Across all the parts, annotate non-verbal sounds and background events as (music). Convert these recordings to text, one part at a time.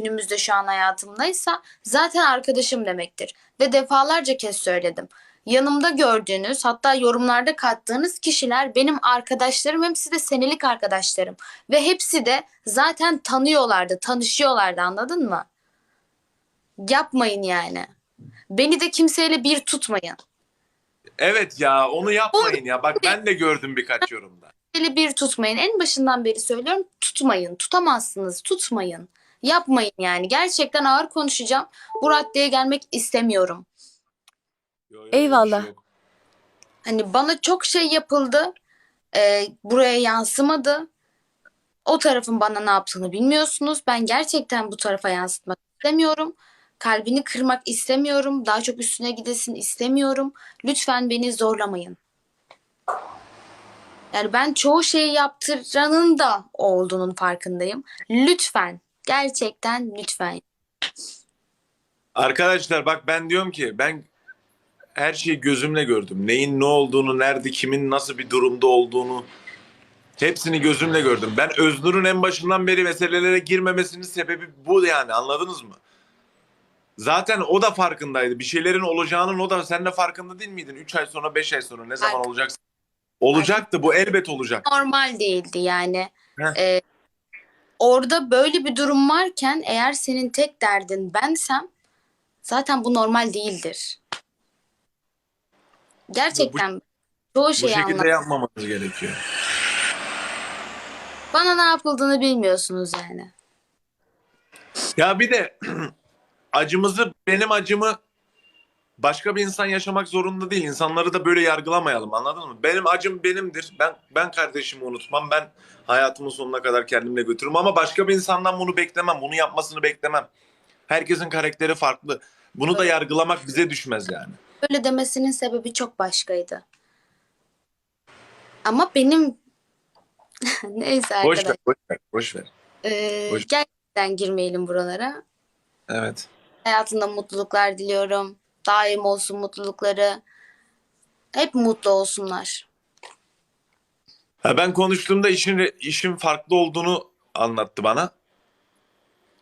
günümüzde şu an hayatımdaysa zaten arkadaşım demektir. Ve defalarca kez söyledim. Yanımda gördüğünüz hatta yorumlarda kattığınız kişiler benim arkadaşlarım hepsi de senelik arkadaşlarım. Ve hepsi de zaten tanıyorlardı, tanışıyorlardı anladın mı? Yapmayın yani. Beni de kimseyle bir tutmayın. Evet ya onu yapmayın ya. Bak ben de gördüm birkaç yorumda. Kimseyle bir tutmayın. En başından beri söylüyorum tutmayın. Tutamazsınız, tutmayın. Yapmayın yani. Gerçekten ağır konuşacağım. Bu raddeye gelmek istemiyorum. Yo, yo, Eyvallah. şey. Hani bana çok şey yapıldı. Ee, buraya yansımadı. O tarafın bana ne yaptığını bilmiyorsunuz. Ben gerçekten bu tarafa yansıtmak istemiyorum. Kalbini kırmak istemiyorum. Daha çok üstüne gidesin istemiyorum. Lütfen beni zorlamayın. Yani ben çoğu şeyi yaptıranın da o olduğunun farkındayım. Lütfen. Gerçekten lütfen. Arkadaşlar bak ben diyorum ki ben her şeyi gözümle gördüm. Neyin ne olduğunu, nerede, kimin nasıl bir durumda olduğunu hepsini gözümle gördüm. Ben Öznur'un en başından beri meselelere girmemesinin sebebi bu yani anladınız mı? Zaten o da farkındaydı. Bir şeylerin olacağının o da sen de farkında değil miydin? 3 ay sonra 5 ay sonra ne zaman Fark- olacak? Olacaktı bu elbet olacak. normal değildi yani. Heh. Ee, orada böyle bir durum varken eğer senin tek derdin bensem zaten bu normal değildir. Gerçekten çoğu Bu şeyi şekilde anlat. yapmamanız gerekiyor. Bana ne yapıldığını bilmiyorsunuz yani. Ya bir de (clears throat) acımızı, benim acımı başka bir insan yaşamak zorunda değil. İnsanları da böyle yargılamayalım anladın mı? Benim acım benimdir. Ben ben kardeşimi unutmam. Ben hayatımın sonuna kadar kendimle götürürüm ama başka bir insandan bunu beklemem. Bunu yapmasını beklemem. Herkesin karakteri farklı. Bunu da yargılamak bize düşmez yani. Böyle demesinin sebebi çok başkaydı. Ama benim (laughs) neyse Boş arkadaşlar. ver, boş ver, boş ver. Ee, boş- gerçekten girmeyelim buralara. Evet. Hayatında mutluluklar diliyorum. Daim olsun mutlulukları. Hep mutlu olsunlar. Ha, ben konuştuğumda işin işin farklı olduğunu anlattı bana.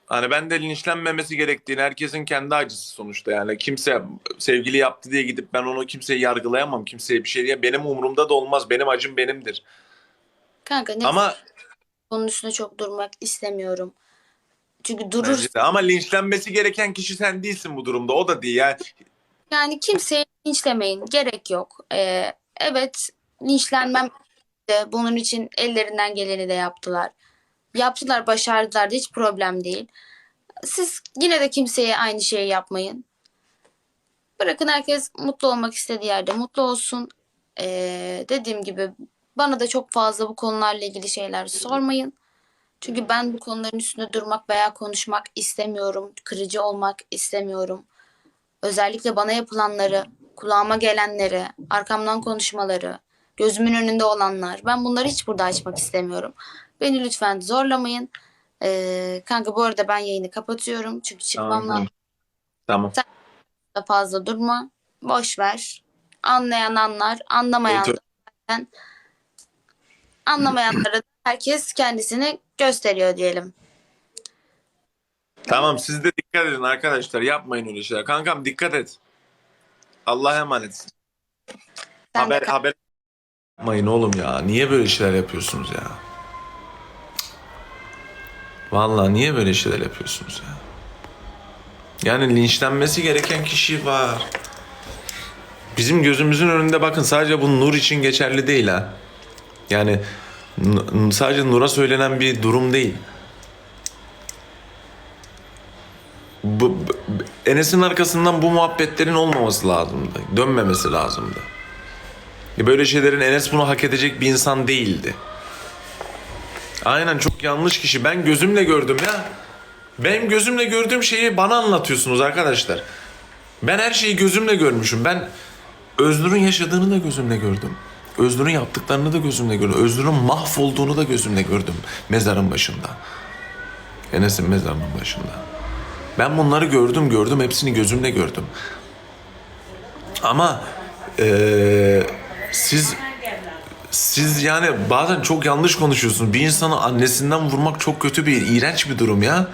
Hani ben de linçlenmemesi gerektiğini, herkesin kendi acısı sonuçta yani. Kimse sevgili yaptı diye gidip ben onu kimseyi yargılayamam, kimseye bir şey diye. Benim umurumda da olmaz. Benim acım benimdir. Kanka ne Ama Bunun üstüne çok durmak istemiyorum. Çünkü durur bence de- ama linçlenmesi gereken kişi sen değilsin bu durumda. O da değil yani. yani kimseyi linçlemeyin. Gerek yok. Ee, evet linçlenmem de bunun için ellerinden geleni de yaptılar. Yaptılar, başardılar da hiç problem değil. Siz yine de kimseye aynı şeyi yapmayın. Bırakın herkes mutlu olmak istediği yerde mutlu olsun. Ee, dediğim gibi bana da çok fazla bu konularla ilgili şeyler sormayın. Çünkü ben bu konuların üstünde durmak veya konuşmak istemiyorum. Kırıcı olmak istemiyorum. Özellikle bana yapılanları, kulağıma gelenleri, arkamdan konuşmaları, gözümün önünde olanlar. Ben bunları hiç burada açmak istemiyorum. Beni lütfen zorlamayın. Ee, kanka bu arada ben yayını kapatıyorum. Çünkü çıkmam Tamam. lazım. Tamam. Da fazla durma. Boş ver. Anlayan anlar, anlamayan zaten anlamayanlara herkes kendisini gösteriyor diyelim. Tamam siz de dikkat edin arkadaşlar. Yapmayın öyle şeyler. Kankam dikkat et. Allah'a emanetsin. Sen haber de haber yapmayın oğlum ya. Niye böyle şeyler yapıyorsunuz ya? Vallahi niye böyle şeyler yapıyorsunuz ya? Yani linçlenmesi gereken kişi var. Bizim gözümüzün önünde bakın sadece bu Nur için geçerli değil ha. Yani n- sadece Nur'a söylenen bir durum değil. Bu, bu- Enes'in arkasından bu muhabbetlerin olmaması lazımdı. Dönmemesi lazımdı. Ya Böyle şeylerin Enes bunu hak edecek bir insan değildi. Aynen çok yanlış kişi. Ben gözümle gördüm ya. Benim gözümle gördüğüm şeyi bana anlatıyorsunuz arkadaşlar. Ben her şeyi gözümle görmüşüm. Ben Öznur'un yaşadığını da gözümle gördüm. Öznur'un yaptıklarını da gözümle gördüm. Öznur'un mahvolduğunu da gözümle gördüm mezarın başında. Enes'in mezarının başında. Ben bunları gördüm gördüm hepsini gözümle gördüm. Ama eee, siz siz yani bazen çok yanlış konuşuyorsunuz. Bir insanı annesinden vurmak çok kötü bir, iğrenç bir durum ya.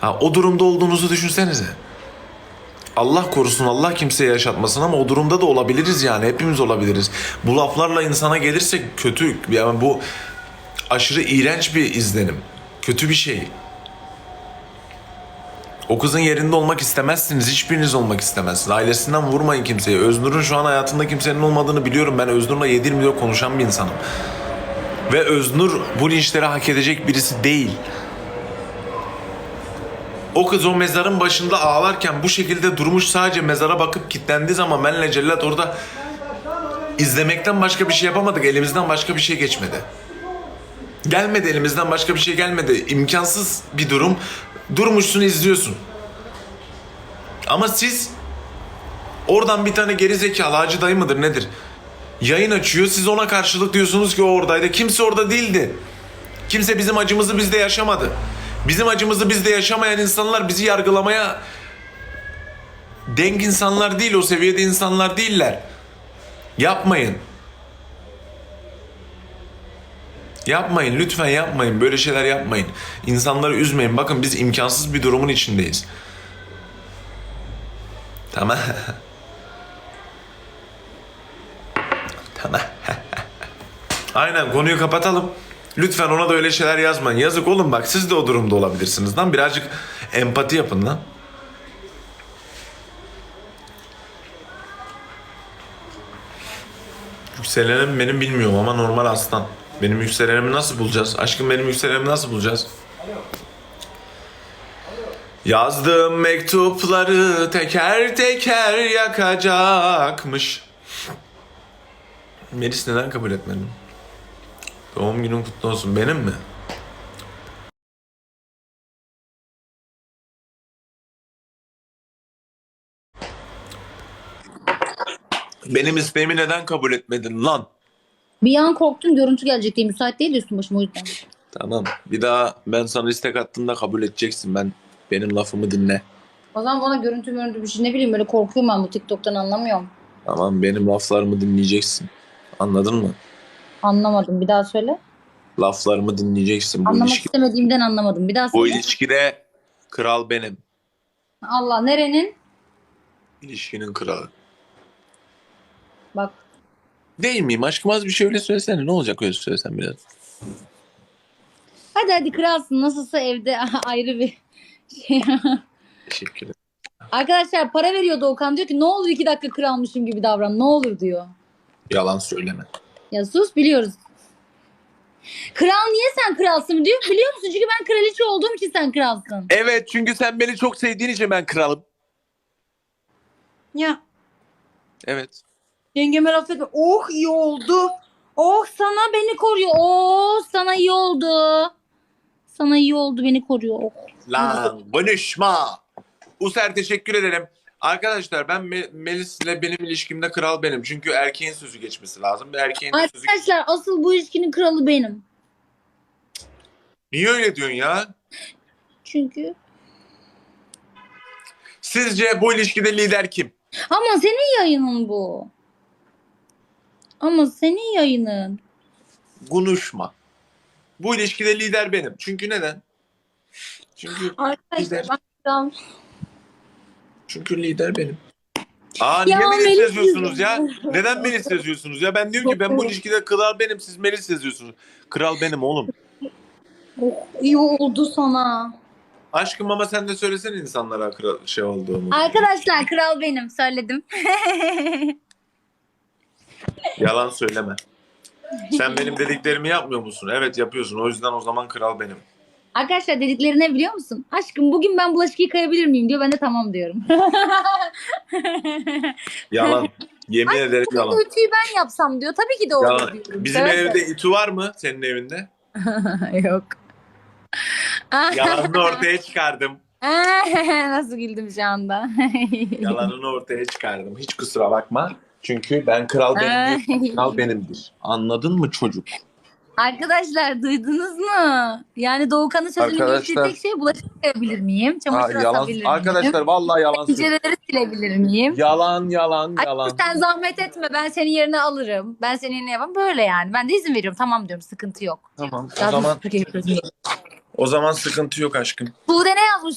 Ha, o durumda olduğunuzu düşünsenize. Allah korusun Allah kimseye yaşatmasın ama o durumda da olabiliriz yani hepimiz olabiliriz. Bu laflarla insana gelirsek kötü yani bu aşırı iğrenç bir izlenim. Kötü bir şey. O kızın yerinde olmak istemezsiniz. Hiçbiriniz olmak istemezsiniz. Ailesinden vurmayın kimseye. Öznur'un şu an hayatında kimsenin olmadığını biliyorum. Ben Öznur'la 7-24 konuşan bir insanım. Ve Öznur bu linçleri hak edecek birisi değil. O kız o mezarın başında ağlarken bu şekilde durmuş sadece mezara bakıp kilitlendiği zaman benle Cellat orada izlemekten başka bir şey yapamadık. Elimizden başka bir şey geçmedi. Gelmedi elimizden başka bir şey gelmedi. İmkansız bir durum. Durmuşsun izliyorsun. Ama siz oradan bir tane geri zekalı hacı dayı mıdır nedir? Yayın açıyor siz ona karşılık diyorsunuz ki o oradaydı. Kimse orada değildi. Kimse bizim acımızı bizde yaşamadı. Bizim acımızı bizde yaşamayan insanlar bizi yargılamaya denk insanlar değil, o seviyede insanlar değiller. Yapmayın. Yapmayın, lütfen yapmayın. Böyle şeyler yapmayın. İnsanları üzmeyin. Bakın biz imkansız bir durumun içindeyiz. Tamam. (laughs) tamam. (laughs) Aynen konuyu kapatalım. Lütfen ona da öyle şeyler yazmayın. Yazık oğlum bak siz de o durumda olabilirsiniz lan. Birazcık empati yapın lan. Yükselenim benim bilmiyorum ama normal aslan. Benim yükselenimi nasıl bulacağız? Aşkım benim yükselenimi nasıl bulacağız? Yazdığım mektupları teker teker yakacakmış. Melis neden kabul etmedin? Doğum günün kutlu olsun. Benim mi? Benim isteğimi neden kabul etmedin lan? Bir an korktum görüntü gelecek diye müsait değil diyorsun başıma o yüzden. Tamam. Bir daha ben sana istek attığımda kabul edeceksin. Ben benim lafımı dinle. O zaman bana görüntü görüntü bir şey ne bileyim böyle korkuyorum ben bu TikTok'tan anlamıyorum. Tamam benim laflarımı dinleyeceksin. Anladın mı? Anlamadım bir daha söyle. Laflarımı dinleyeceksin. Bu, Anlamak ilişki, istemediğimden anlamadım bir daha bu söyle. ilişkide kral benim. Allah nerenin? İlişkinin kralı. Bak Değil miyim? Aşkım az bir şey öyle söylesene. Ne olacak öyle söylesen biraz? hadi hadi kralsın nasılsa evde (laughs) ayrı bir şey. Teşekkür ederim. Arkadaşlar para veriyor Doğukan diyor ki ne olur iki dakika kralmışım gibi davran ne olur diyor. Yalan söyleme. Ya sus biliyoruz. Kral niye sen kralsın diyor. Biliyor musun? Çünkü ben kraliçe olduğum için sen kralsın. Evet çünkü sen beni çok sevdiğin için ben kralım. Ya Evet. Yengeme laf etme. Oh iyi oldu. Oh sana beni koruyor. Oh sana iyi oldu. Sana iyi oldu beni koruyor. Oh. Lan konuşma. User teşekkür ederim. Arkadaşlar ben Me- Melis'le benim ilişkimde kral benim. Çünkü erkeğin sözü geçmesi lazım. Bir erkeğin sözü... Arkadaşlar asıl bu ilişkinin kralı benim. Niye öyle diyorsun ya? Çünkü. Sizce bu ilişkide lider kim? Ama senin yayının bu. Ama senin yayının. Konuşma. Bu ilişkide lider benim. Çünkü neden? Çünkü Arkadaşlar Lider. ben. Çünkü lider benim. Aa niye Ya Melis Melis yazıyorsunuz ya? Neden Melis yazıyorsunuz ya? Ben diyorum ki ben bu ilişkide kral benim. Siz Melis yazıyorsunuz. Kral benim oğlum. Oh iyi oldu sana. Aşkım ama sen de söylesene insanlara kral şey olduğumu. Arkadaşlar kral benim söyledim. (laughs) Yalan söyleme. Sen benim dediklerimi yapmıyor musun? Evet yapıyorsun. O yüzden o zaman kral benim. Arkadaşlar dedikleri ne biliyor musun? Aşkım bugün ben bulaşık yıkayabilir miyim diyor. Ben de tamam diyorum. (laughs) Yalan. Yemin ederim Bu yalan. ütüyü ben yapsam diyor. Tabii ki de olur Yalan. diyorum. Bizim Söyle. evde ütü var mı? Senin evinde? (laughs) Yok. Yalanını (laughs) ortaya çıkardım. Nasıl güldüm şu anda. Yalanını ortaya çıkardım. Hiç kusura bakma. Çünkü ben kral benim. kral benimdir. Anladın mı çocuk? Arkadaşlar duydunuz mu? Yani Doğukan'ın sözünü Arkadaşlar- geçtiği tek şey bulaşık yıkayabilir miyim? Aa, Çamaşır yalan. asabilir miyim? Arkadaşlar vallahi yalan. Pencereleri silebilir miyim? Yalan yalan Ay, yalan. sen zahmet etme ben senin yerine alırım. Ben senin yerine yapamam. Böyle yani. Ben de izin veriyorum. Tamam diyorum. Sıkıntı yok. Tamam. O Daha zaman o zaman sıkıntı yok aşkım. Sude ne yazmış